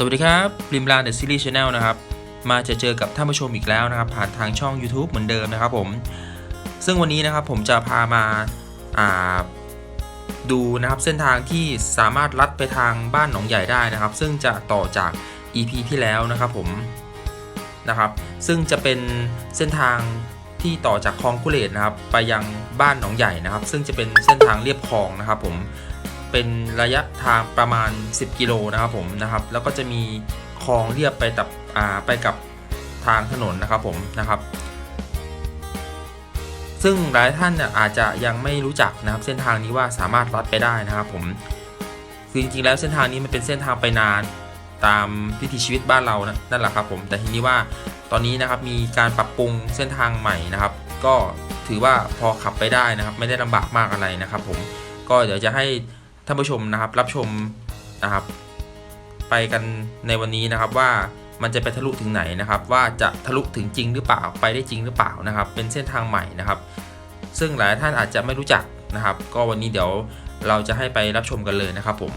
สวัสดีครับริมลานเดอะซีรีส์ชาแนลนะครับ มาจะเจอกับท่านผู้ชมอีกแล้วนะครับ ผ่านทางช่อง YouTube เหมือนเดิมนะครับผม ซึ่งวันนี้นะครับผมจะพามาาดูนะครับเส้นทางที่สามารถลัดไปทางบ้านหนองใหญ่ได้นะครับ ซึ่งจะต่อจาก EP ที่แล้วนะครับผมนะครับ ซึ่งจะเป็นเส้นทางที่ต่อจากคลองกุเลตนะครับ ไปยังบ้านหนองใหญ่นะครับ ซึ่งจะเป็นเส้นทางเรียบคลองนะครับผม เป็นระยะทางประมาณ 10 กิโลนะครับผมนะครับ แล้วก็จะมีคลองเรียบไปกับอ่าไปกับทางถนนนะครับผมนะครับ ซึ่งหลายท่านเนี่ยอาจจะยังไม่รู้จักนะครับ เส้นทางนี้ว่าสามารถลัดไปได้นะครับผมคือจริงๆแล้วเส้นทางนี้มันเป็นเส้นทางไปนานตามวิถีชีวิตบ้านเรานะนั่นแหละครับผมแต่ทีนี้ว่าตอนนี้นะครับมีการปรับปรุงเส้นทางใหม่นะครับ ก็ถือว่าพอขับไปได้นะครับ ไม่ได้ลำบากมากอะไรนะครับ ผมก็เดี๋ยวจะให้ ท่านผู้ชมนะครับ รับชมนะครับ ไปกันในวันนี้นะครับว่ามันจะไปทะลุถึงไหนนะครับ ว่าจะทะลุถึงจริงหรือเปล่าไปได้จริงหรือเปล่านะครับ เป็นเส้นทางใหม่นะครับ ซึ่งหลายท่านอาจจะไม่รู้จักนะครับ ก็วันนี้เดี๋ยวเราจะให้ไปรับชมกันเลยนะครับผม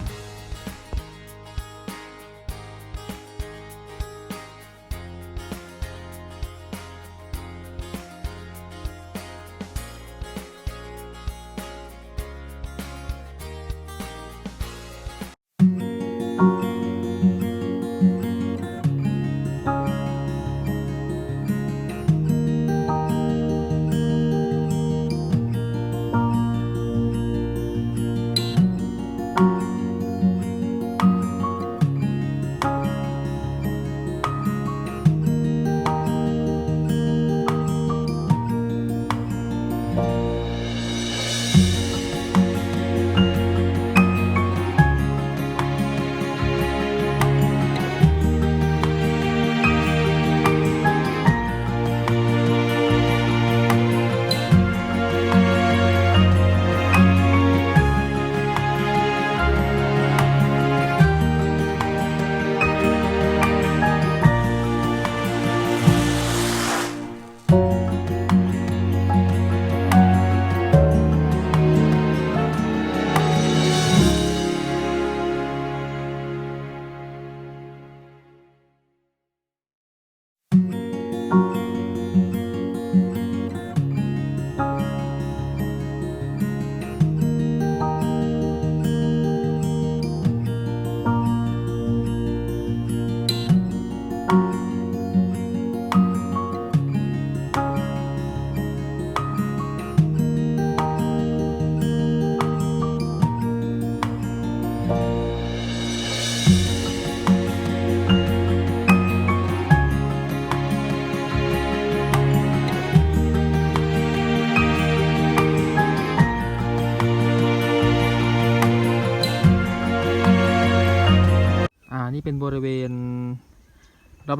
นี่เป็นบริเวณ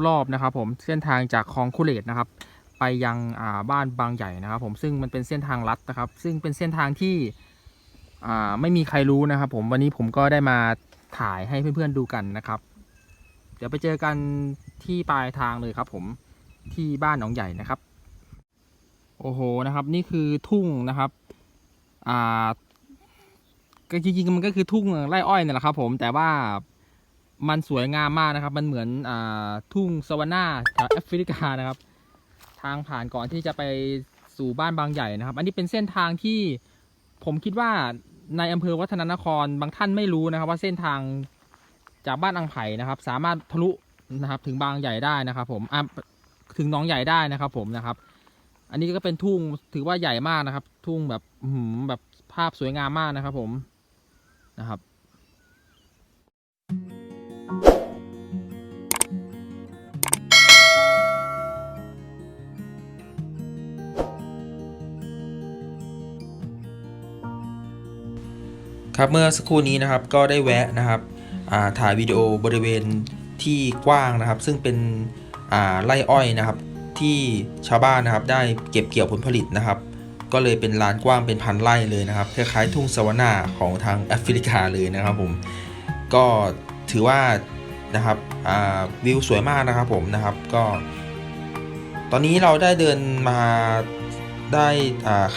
รอบๆนะครับผมเส้นทางจากคลองคุเลตนะครับ ไปยังบ้านบางใหญ่นะครับ ผมซึ่งมันเป็นเส้นทางลัดนะครับ ซึ่งเป็นเส้นทางที่ไม่มีใครรู้นะครับ ผมวันนี้ผมก็ได้มาถ่ายให้เพื่อนๆดูกันนะครับ เดี๋ยวไปเจอกันที่ปลายทางเลยครับ ผมที่บ้านหนองใหญ่นะครับ โอ้โหนะครับ นี่คือทุ่งนะครับอ่าก็จริงๆมันก็คือทุ่งไร่อ้อยนี่แหละครับ ผมแต่ว่า มันสวยงามมากนะครับ มันเหมือนอ่าทุ่งสวานาแถวแอฟริกานะครับ ทางผ่านก่อนที่จะไปสู่บ้านบางใหญ่นะครับ อันนี้เป็นเส้นทางที่ผมคิดว่าในอำเภอวัฒนนครบางท่านไม่รู้นะครับ ว่าเส้นทางจากบ้านอังไผ่นะครับ สามารถทะลุนะครับ ถึงบางใหญ่ได้นะครับ ผมถึงน้องใหญ่ได้นะครับ ผมนะครับ อันนี้ก็เป็นทุ่งถือว่าใหญ่มากนะครับ ทุ่งแบบแบบภาพสวยงามมากนะครับ ผมนะครับ ครับเมื่อสักครู่นี้นะครับก็ได้แวะนะครับถ่ายวิดีโอบริเวณที่กว้างนะครับ ซึ่งเป็นไร่อ้อยนะครับ ที่ชาวบ้านนะครับได้เก็บเกี่ยวผลผลิตนะครับ ก็เลยเป็นลานกว้างเป็นพันไร่เลยนะครับคล้ายๆทุ่งสวนาของทางแอฟริกาเลยนะครับผมก็ถือว่านะครับวิวสวยมากนะครับผมนะครับก็ ตอนนี้เราได้เดินมา ได้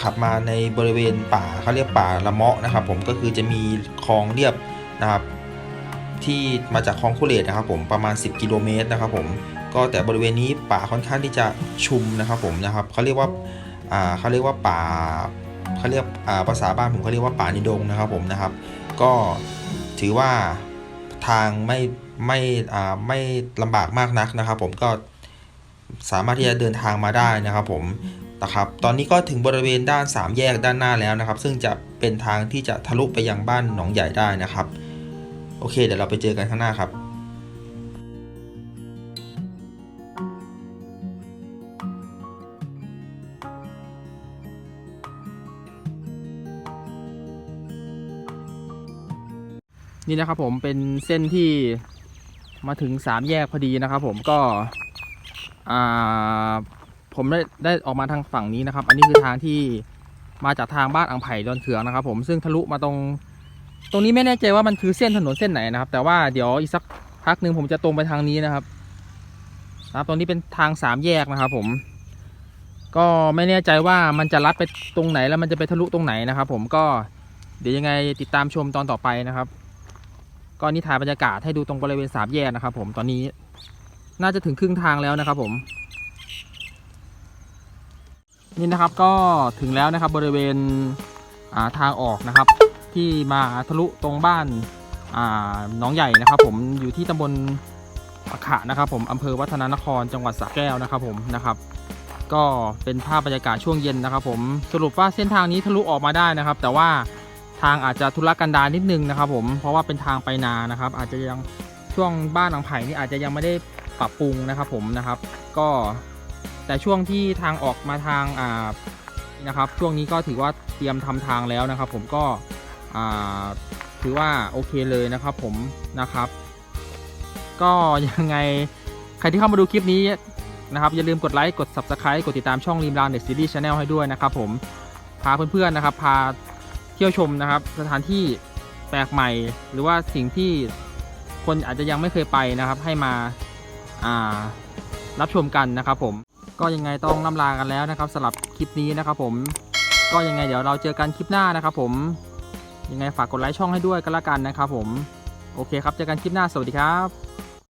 ขับมาในบริเวณป่าเขาเรียกป่าละเมาะนะครับ ผมก็คือจะมีคลองเรียบนะครับ ที่มาจากคลองคุเรตนะครับผมประมาณ 10 กิโลเมตรนะครับ ผมก็แต่บริเวณนี้ป่าค่อนข้างที่จะชุมนะครับ ผมนะครับเขาเรียกว่าเขาเรียกว่าป่าเขาเรียกภาษาบ้านผมเขาเรียกว่าป่านิดงนะครับ ผมนะครับ ก็ถือว่าทางไม่ไม่ไม่ลำบากมากนักนะครับ ผมก็สามารถที่จะเดินทางมาได้นะครับ ผม นะครับตอนนี้ก็ถึงบริเวณด้าน 3 แยกด้านหน้าแล้วนะครับ ซึ่งจะเป็นทางที่จะทะลุไปยังบ้านหนองใหญ่ได้นะครับ โอเค เดี๋ยวเราไปเจอกันข้างหน้าครับนี่นะครับผมเป็นเส้นที่มาถึงสามแยกพอดีนะครับผมก็อ่า ผมได้ได้ออกมาทางฝั่งนี้นะครับ อันนี้คือทางที่มาจากทางบ้านอังไผ่ดอนเขืองนะครับ ผมซึ่งทะลุมาตรง ตรงนี้ไม่แน่ใจว่ามันคือเส้นถนนเส้นไหนนะครับ แต่ว่าเดี๋ยวอีกสักพักหนึ่งผมจะตรงไปทางนี้นะครับนะครับตรงนี้เป็นทางสามแยกนะครับ ผม ก็ไม่แน่ใจว่ามันจะลัดไปตรงไหนแล้วมันจะไปทะลุตรงไหนนะครับ ผมก็เดี๋ยวยังไงติดตามชมตอนต่อไปนะครับก็นี่ถ่ายบรรยากาศให้ดูตรงบริเวณสามแยกนะครับ ผมตอนนี้น่าจะถึงครึ่งทางแล้วนะครับ ผม นี่นะครับก็ถึงแล้วนะครับบริเวณาทางออกนะครับ ที่มาทะลุตรงบ้านอ่าหนองใหญ่นะครับ ผมอยู่ที่ตำบลปะขะนะครับ ผมอำเภอวัฒนานครจังหวัดสระแก้วนะครับ ผมนะครับ ก็เป็นภาพบรรยากาศช่วงเย็นนะครับ ผมสรุปว่าเส้นทางนี้ทะลุออกมาได้นะครับ แต่ว่าทางอาจจะทุรกันดารนิดนึงนะครับ ผมเพราะว่าเป็นทางไปนานะครับ อาจจะยังช่วงบ้านหลังไผ่นี่อาจจะยังไม่ได้ปรับปรุงนะครับ ผมนะครับ ก็ แต่ช่วงที่ทางออกมาทางอ่านะครับช่วงนี้ก็ถือว่าเตรียมทำทางแล้วนะครับ ผมก็อ่าถือว่าโอเคเลยนะครับ ผมนะครับ ก็ยังไงใครที่เข้ามาดูคลิปนี้นะครับอย่าลืมกดไลค์กด subscribe กดติดตามช่องรีมรานเด็กซีรีส์ชาแนลให้ด้วยนะครับ ผมพาเพื่อนๆนะครับ พาเที่ยวชมนะครับ สถานที่แปลกใหม่ หรือว่าสิ่งที่คนอาจจะยังไม่เคยไปนะครับ ให้มาารับชมกันนะครับผม ก็ยังไงต้องล่ำลากันแล้วนะครับสำหรับคลิปนี้นะครับผมก็ยังไงเดี๋ยวเราเจอกันคลิปหน้านะครับผมยังไงฝากกดไลค์ช่องให้ด้วยก็แล้วกันนะครับผมโอเคครับเจอกันคลิปหน้าสวัสดีครับ